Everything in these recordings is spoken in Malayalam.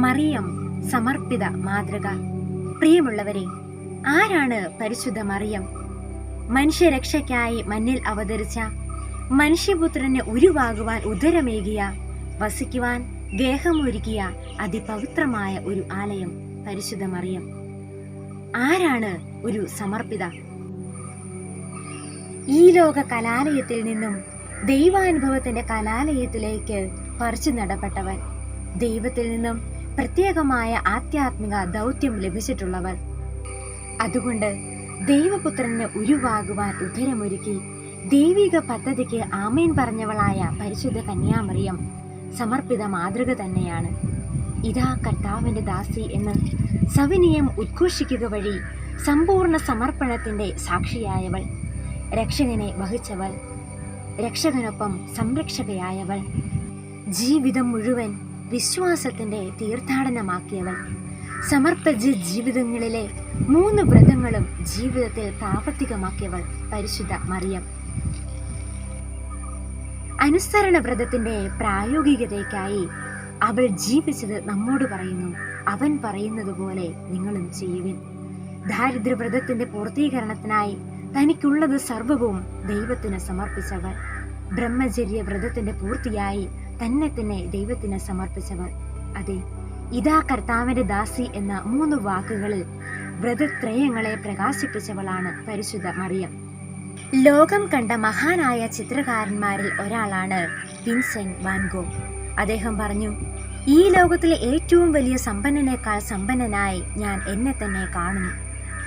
മറിയം സമർപ്പിത മാതൃക. പ്രിയമുള്ളവരെ ആരാണ് പരിശുദ്ധ മറിയം? മനുഷ്യരക്ഷയ്ക്കായി മണ്ണിൽ അവതരിച്ച മനുഷ്യപുത്രന് ഉരുവാകുവാൻ ഉദരമേകിയ വസിക്കുവാൻ ഗേഹമൊരുക്കിയ അതിപവിത്രമായ ഒരു ആലയം പരിശുദ്ധ മറിയം. ആരാണ് ഒരു സമർപ്പിത? ഈ ലോക കലാലയത്തിൽ നിന്നും ദൈവാനുഭവത്തിന്റെ കലാലയത്തിലേക്ക് പറിച്ചു നടപ്പെട്ടവൻ ദൈവത്തിൽ നിന്നും പ്രത്യേകമായ ആധ്യാത്മിക ദൗത്യം ലഭിച്ചിട്ടുള്ളവർ. അതുകൊണ്ട് ദൈവപുത്രന് ഉരുവാകുവാൻ ഉദരമൊരുക്കി ദൈവിക പദ്ധതിക്ക് ആമേൻ പറഞ്ഞവളായ പരിശുദ്ധ കന്യാമറിയം സമർപ്പിത മാതൃക തന്നെയാണ്. ഇതാ കർത്താവിന്റെ ദാസി എന്ന് സവിനയം ഉദ്ഘോഷിക്കുക വഴി സമ്പൂർണ സമർപ്പണത്തിന്റെ സാക്ഷിയായവൾ. രക്ഷകനെ വഹിച്ചവൾ. രക്ഷകനൊപ്പം സംരക്ഷകയായവൾ. ജീവിതം മുഴുവൻ വിശ്വാസത്തിന്റെ തീർത്ഥാടനമാക്കിയവൻ. സമർപ്പിച്ച ജീവിതങ്ങളിലെ മൂന്ന് വ്രതങ്ങളും ജീവിതത്തിൽ പ്രാവർത്തികമാക്കിയവൾ പരിശുദ്ധ മറിയം. അനുസരണ വ്രതത്തിന്റെ പ്രായോഗികതയ്ക്കായി അവൾ ജീവിച്ചത് നമ്മോട് പറയുന്നു. അവൻ പറയുന്നത് പോലെ നിങ്ങളും ചെയ്യുവിൻ. ദാരിദ്ര്യവ്രതത്തിന്റെ പൂർത്തീകരണത്തിനായി തനിക്കുള്ളത് സർവവും ദൈവത്തിന് സമർപ്പിച്ചവൾ. ബ്രഹ്മചര്യ വ്രതത്തിന്റെ പൂർത്തിയായി തന്നെ തന്നെ ദൈവത്തിന് സമർപ്പിച്ചവർ. അതെ ഇതാ കർത്താവിന്റെ ദാസി എന്ന മൂന്ന് വാക്കുകളിൽ വ്രതത്രയങ്ങളെ പ്രകാശിപ്പിച്ചവളാണ് പരിശുദ്ധ മറിയം. ലോകം കണ്ട മഹാനായ ചിത്രകാരന്മാരിൽ ഒരാളാണ് വിൻസെന്റ് വാൻഗോ. അദ്ദേഹം പറഞ്ഞു ഈ ലോകത്തിലെ ഏറ്റവും വലിയ സമ്പന്നനേക്കാൾ സമ്പന്നനായി ഞാൻ എന്നെ തന്നെ കാണുന്നു.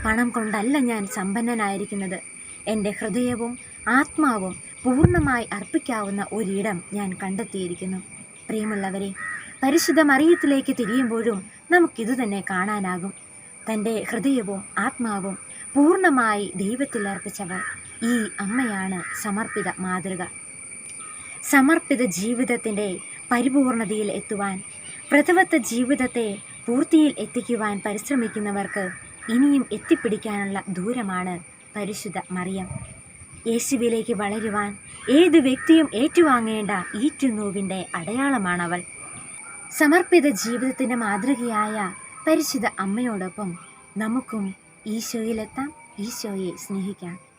പണം കൊണ്ടല്ല ഞാൻ സമ്പന്നനായിരിക്കുന്നത്. എന്റെ ഹൃദയവും ആത്മാവും പൂർണമായി അർപ്പിക്കാവുന്ന ഒരിടം ഞാൻ കണ്ടെത്തിയിരിക്കുന്നു. പ്രിയമുള്ളവരെ പരിശുദ്ധ മറിയത്തിലേക്ക് തിരിയുമ്പോഴും നമുക്കിതു തന്നെ കാണാനാകും. തന്റെ ഹൃദയവും ആത്മാവും പൂർണമായി ദൈവത്തിൽ അർപ്പിച്ചവർ ഈ അമ്മയാണ് സമർപ്പിത മാതൃക. സമർപ്പിത ജീവിതത്തിന്റെ പരിപൂർണതയിൽ എത്തുവാൻ പ്രഥമത്തെ ജീവിതത്തെ പൂർത്തിയിൽ എത്തിക്കുവാൻ പരിശ്രമിക്കുന്നവർക്ക് ഇനിയും എത്തിപ്പിടിക്കാനുള്ള ദൂരമാണ് പരിശുദ്ധ മറിയം. യേശുവിലേക്ക് വളരുവാൻ ഏത് വ്യക്തിയും ഏറ്റുവാങ്ങേണ്ട ഈറ്റുനോവിന്റെ അടയാളമാണവൾ. സമർപ്പിത ജീവിതത്തിന്റെ മാതൃകയായ പരിശുദ്ധ അമ്മയോടൊപ്പം നമുക്കും ഈശോയിലെത്താം ഈശോയെ സ്നേഹിക്കാം.